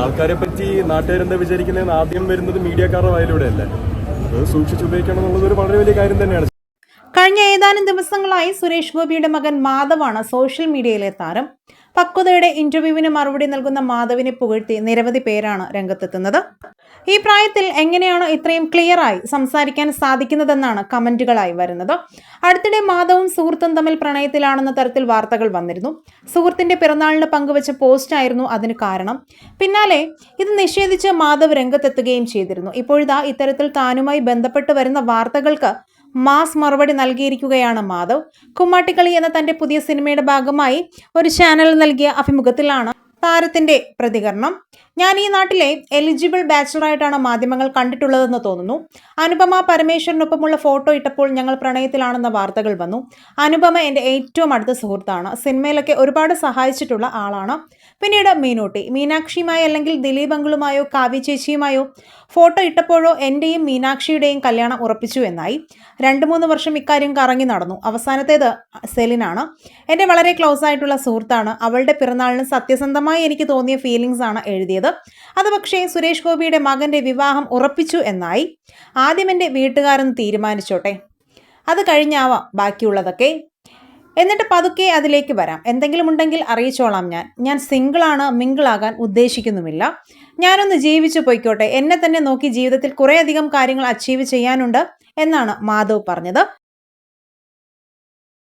ആൾക്കാരെ പറ്റി നാട്ടുകാരെന്താ വിചാരിക്കുന്നതെന്ന് ആദ്യം വരുന്നത് മീഡിയക്കാരുടെ വായിലൂടെ അല്ലേ അത് സൂക്ഷിച്ച് ഉപയോഗിക്കണം എന്നുള്ളത് ഒരു വളരെ വലിയ കാര്യം തന്നെയാണ്. കഴിഞ്ഞ ഏതാനും ദിവസങ്ങളായി സുരേഷ് ഗോപിയുടെ മകൻ മാധവാണ് സോഷ്യൽ മീഡിയയിലെ താരം. പക്വതയുടെ ഇന്റർവ്യൂവിന് മറുപടി നൽകുന്ന മാധവിനെ പുകഴ്ത്തി നിരവധി പേരാണ് രംഗത്തെത്തുന്നത്. ഈ പ്രായത്തിൽ എങ്ങനെയാണ് ഇത്രയും ക്ലിയറായി സംസാരിക്കാൻ സാധിക്കുന്നതെന്നാണ് കമന്റുകളായി വരുന്നത്. അടുത്തിടെ മാധവും സുഹൃത്തും തമ്മിൽ പ്രണയത്തിലാണെന്ന തരത്തിൽ വാർത്തകൾ വന്നിരുന്നു. സുഹൃത്തിന്റെ പിറന്നാളിന് പങ്കുവച്ച പോസ്റ്റായിരുന്നു അതിന് കാരണം. പിന്നാലെ ഇത് നിഷേധിച്ച് മാധവ് രംഗത്തെത്തുകയും ചെയ്തിരുന്നു. ഇപ്പോഴിതാ ഇത്തരത്തിൽ താനുമായി ബന്ധപ്പെട്ട് വരുന്ന വാർത്തകൾക്ക് മാസ് മറുപടി നൽകിയിരിക്കുകയാണ് മാധവ്. കുമ്മാട്ടിക്കളി എന്ന തന്റെ പുതിയ സിനിമയുടെ ഭാഗമായി ഒരു ചാനൽ നൽകിയ അഭിമുഖത്തിലാണ് താരത്തിന്റെ പ്രതികരണം. ഞാൻ ഈ നാട്ടിലെ എലിജിബിൾ ബാച്ചിലറായിട്ടാണ് മാധ്യമങ്ങൾ കണ്ടിട്ടുള്ളതെന്ന് തോന്നുന്നു. അനുപമ പരമേശ്വരനൊപ്പമുള്ള ഫോട്ടോ ഇട്ടപ്പോൾ ഞങ്ങൾ പ്രണയത്തിലാണെന്ന വാർത്തകൾ വന്നു. അനുപമ എന്റെ ഏറ്റവും അടുത്ത സുഹൃത്താണ്. സിനിമയിലൊക്കെ ഒരുപാട് സഹായിച്ചിട്ടുള്ള ആളാണ്. പിന്നീട് മീനൂട്ടി. മീനാക്ഷിയുമായി അല്ലെങ്കിൽ ദിലീപ് അങ്കിളുമായോ കാവ്യ ചേച്ചിയുമായോ ഫോട്ടോ ഇട്ടപ്പോഴോ എന്റെയും മീനാക്ഷിയുടെയും കല്യാണം ഉറപ്പിച്ചു എന്നായി. രണ്ട് മൂന്ന് വർഷം ഇക്കാര്യം കറങ്ങി നടന്നു. അവസാനത്തേത് സെലിനാണ്. എന്റെ വളരെ ക്ലോസ് ആയിട്ടുള്ള സുഹൃത്താണ്. അവളുടെ പിറന്നാളിന് സത്യസന്ധമായി എനിക്ക് തോന്നിയ ഫീലിങ്സ് ആണ് എഴുതിയത്. അത് പക്ഷേ സുരേഷ് ഗോപിയുടെ മകന്റെ വിവാഹം ഉറപ്പിച്ചു എന്നായി. ആദ്യം എന്റെ വീട്ടുകാരൊന്ന് തീരുമാനിച്ചോട്ടെ. അത് കഴിഞ്ഞാവാം ബാക്കിയുള്ളതൊക്കെ. എന്നിട്ട് പതുക്കെ അതിലേക്ക് വരാം. എന്തെങ്കിലും ഉണ്ടെങ്കിൽ അറിയിച്ചോളാം ഞാൻ. ഞാൻ സിംഗിളാണ് മിങ്കിളാകാൻ ഉദ്ദേശിക്കുന്നുമില്ല. ഞാനൊന്ന് ജീവിച്ചു പോയിക്കോട്ടെ. എന്നെ തന്നെ നോക്കി ജീവിതത്തിൽ കുറേയധികം കാര്യങ്ങൾ അച്ചീവ് ചെയ്യാനുണ്ട് എന്നാണ് മാധവ് പറഞ്ഞത്.